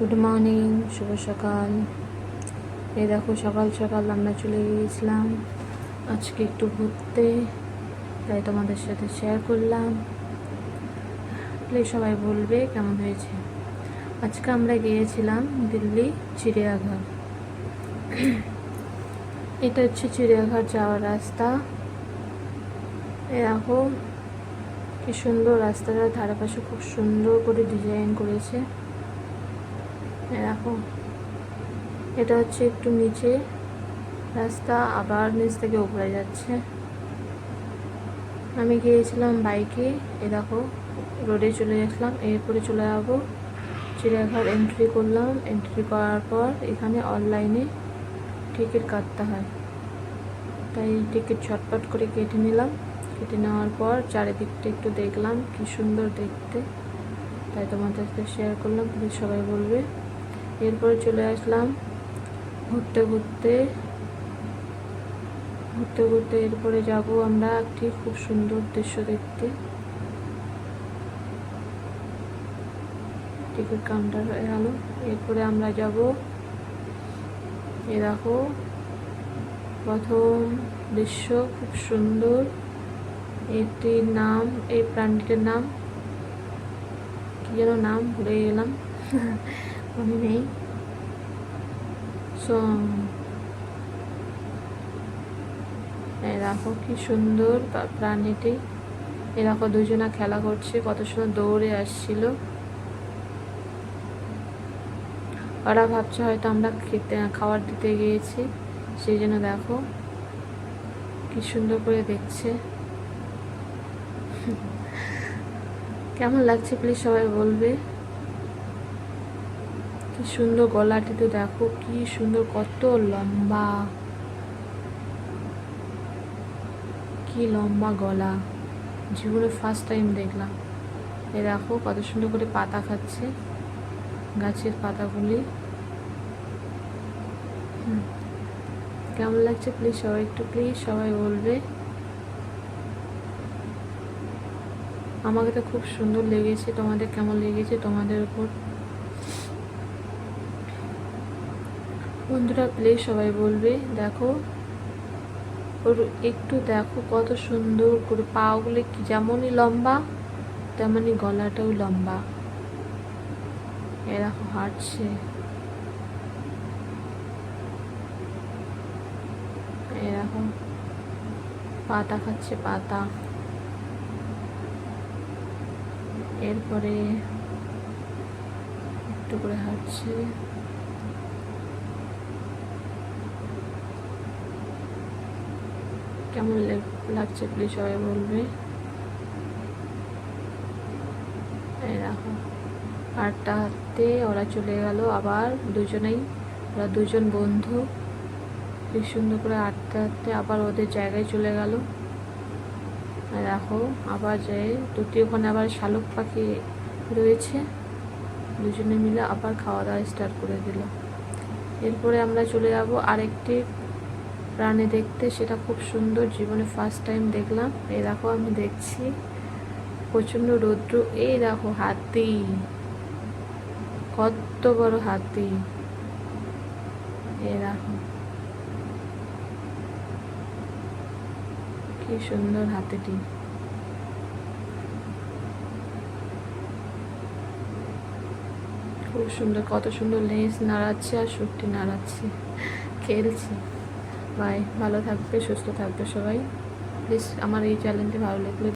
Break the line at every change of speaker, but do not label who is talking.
Good morning শুভ সকাল। এই দেখো, সকাল সকাল আমরা চলে গিয়েছিলাম। আজকে একটু ঘুরতে, তাই তোমাদের সাথে শেয়ার করলাম। প্লিজ সবাই বলবে কেমন হয়েছে। আজকে আমরা গিয়েছিলাম দিল্লি চিড়িয়াঘর। এটা হচ্ছে চিড়িয়াঘর যাওয়ার রাস্তা। এ দেখো, কি সুন্দর রাস্তাটার ধারে পাশে খুব সুন্দর করে ডিজাইন করেছে। এ দেখো এটা হচ্ছে একটু নিচে। রাস্তা আবার নিচ থেকে উপরে যাচ্ছে। আমি গিয়েছিলাম বাইকে। এ দেখো, রোডে চলে গেছিলাম। এরপরে চলে যাব। চিড়িয়াঘর এন্ট্রি করলাম। এন্ট্রি করার পর এখানে অনলাইনে টিকিট কাটতে হয়। তাই টিকিট ছটপট করে কেটে নিলাম। কেটে নেওয়ার পর চারিদিকটা একটু দেখলাম। কি সুন্দর দেখতে। তাই তোমাদের সাথে শেয়ার করলাম সবাই বলবে। এরপরে চলে আসলাম ঘুরতে ঘুরতে। ঘুরতে ঘুরতে এরপরে যাব আমরা একটি খুব সুন্দর দৃশ্য দেখতে। টিকিট কাউন্টার গেল। এরপরে আমরা যাব এ দেখো প্রথম দৃশ্য খুব সুন্দর। এটির নাম, এই প্রাণীটির নাম। কি যেন নাম ভুলে গেলাম। নেই সো দেখো কি সুন্দর প্রাণীটি। এ দেখো দুজনা খেলা করছে, কত সুন্দর দৌড়ে আসছিল। ওরা ভাবছে হয়তো আমরা খেতে, খাবার দিতে গিয়েছি, সেই জন্য দেখো কি সুন্দর করে দেখছে। কেমন লাগছে প্লিজ সবাই বলবে। কি সুন্দর গলাটি তো দেখো, কি সুন্দর, কত লম্বা। কি লম্বা গলা। জীবনে ফার্স্ট টাইম দেখলাম। এ দেখো কত সুন্দর করে পাতা খাচ্ছে, গাছের পাতাগুলি। কেমন লাগছে প্লিজ সবাই একটু প্লিজ সবাই বলবে। আমাকে তো খুব সুন্দর লেগেছে, তোমাদের কেমন লেগেছে তোমাদের উপর। বন্ধুরা প্লিজ সবাই বলবে, দেখো। ওর একটু দেখো কত সুন্দর করে পাগুলি কি যেমনই লম্বা, তেমনই গলাটাও লম্বা। এ দেখো, হাঁটছে। এরকম পাতা খাচ্ছে পাতা। এরপরে একটু করে হাঁটছে। কেমন লাগছে প্লিজ সবাই বলবে? দেখো হাঁটতে হাঁটতে ওরা চলে গেল, আবার দুজনেই, ওরা দুজন বন্ধু। কি সুন্দর করে হাঁটতে হাঁটতে আবার ওদের জায়গায় চলে গেল। দেখো, আবার যায় দুটি, ওখানে আবার শালুক পাখি রয়েছে। দুজনে মিলে আবার খাওয়া দাওয়া স্টার্ট করে দিল। এরপরে আমরা চলে যাব আরেকটি প্রাণী দেখতে, সেটা খুব সুন্দর। জীবনে ফার্স্ট টাইম দেখলাম। এই দেখো, আমি দেখছি। প্রচণ্ড রৌদ্র। এই দেখো, হাতি। কত বড় হাতি। এই দেখো। কি সুন্দর হাতিটি। খুব সুন্দর, কত সুন্দর লেজ নাড়াচ্ছে আর সুটটি নাড়াচ্ছে। খেলছে। বাই ভালো থাকবে সুস্থ থাকবে সবাই। প্লিজ আমার এই চ্যানেলটি ভালো লাগলে